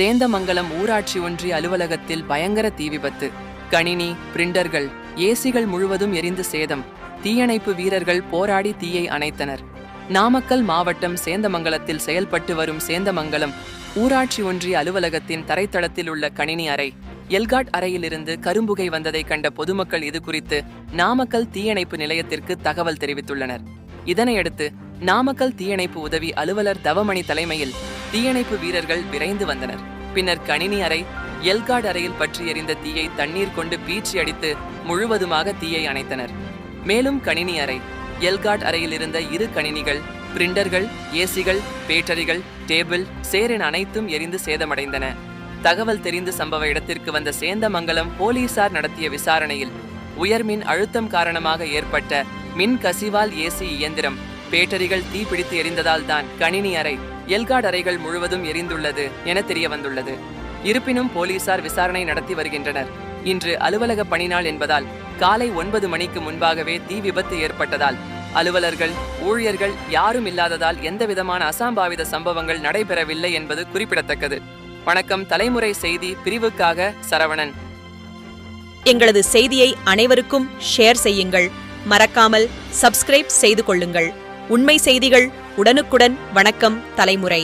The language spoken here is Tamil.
சேந்தமங்கலம் ஊராட்சி ஒன்றிய அலுவலகத்தில் பயங்கர தீ விபத்து. கணினி பிரிண்டர்கள் ஏசிகள் முழுவதும் எரிந்து சேதம். தீயணைப்பு வீரர்கள் போராடி தீயை அணைத்தனர். நாமக்கல் மாவட்டம் சேந்தமங்கலத்தில் செயல்பட்டு வரும் சேந்தமங்கலம் ஊராட்சி ஒன்றிய அலுவலகத்தின் தரைத்தளத்தில் உள்ள கணினி அறை. எல்காட் அறையிலிருந்து கரும்புகை வந்ததை கண்ட பொதுமக்கள் இது குறித்து நாமக்கல் தீயணைப்பு நிலையத்திற்கு தகவல் தெரிவித்துள்ளனர். இதனையடுத்து நாமக்கல் தீயணைப்பு உதவி அலுவலர் தவமணி தலைமையில் தீயணைப்பு வீரர்கள் விரைந்து வந்தனர். பின்னர் கணினி அறை எல்காட் அறையில் பற்றி எறிந்த தீயை தண்ணீர் கொண்டு பீச்சி அடித்து முழுவதுமாக தீயை அணைத்தனர். மேலும் கணினி அறை எல்காட் அறையில் இருந்த இரு கணினிகள் பிரிண்டர்கள் ஏசிகள் பேட்டரிகள் டேபிள் சேரின் அனைத்தும் எரிந்து சேதமடைந்தன. தகவல் தெரிந்து சம்பவ இடத்திற்கு வந்த சேந்தமங்கலம் போலீசார் நடத்திய விசாரணையில் உயர்மின் அழுத்தம் காரணமாக ஏற்பட்ட மின் கசிவால் ஏசி இயந்திரம் பேட்டரிகள் தீப்பிடித்து எரிந்ததால் தான் கணினி அறை எல்காட் அறைகள் முழுவதும் எரிந்துள்ளது என தெரிய வந்துள்ளது இருப்பினும் போலீசார் விசாரணை நடத்தி வருகின்றனர். இன்று அலுவலக பணிநாள் என்பதால் காலை ஒன்பது மணிக்கு முன்பாகவே தீ விபத்து ஏற்பட்டதால் அலுவலர்கள் ஊழியர்கள் யாரும் இல்லாததால் எந்தவிதமான அசாம்பாவித சம்பவங்கள் நடைபெறவில்லை என்பது குறிப்பிடத்தக்கது. வணக்கம் தலைமுறை செய்தி பிரிவுக்காக சரவணன். எங்களது செய்தியை அனைவருக்கும் ஷேர் செய்யுங்கள். மறக்காமல் சப்ஸ்கிரைப் செய்து கொள்ளுங்கள். உண்மை செய்திகள் உடனுக்குடன் வணக்கம் தலைமுறை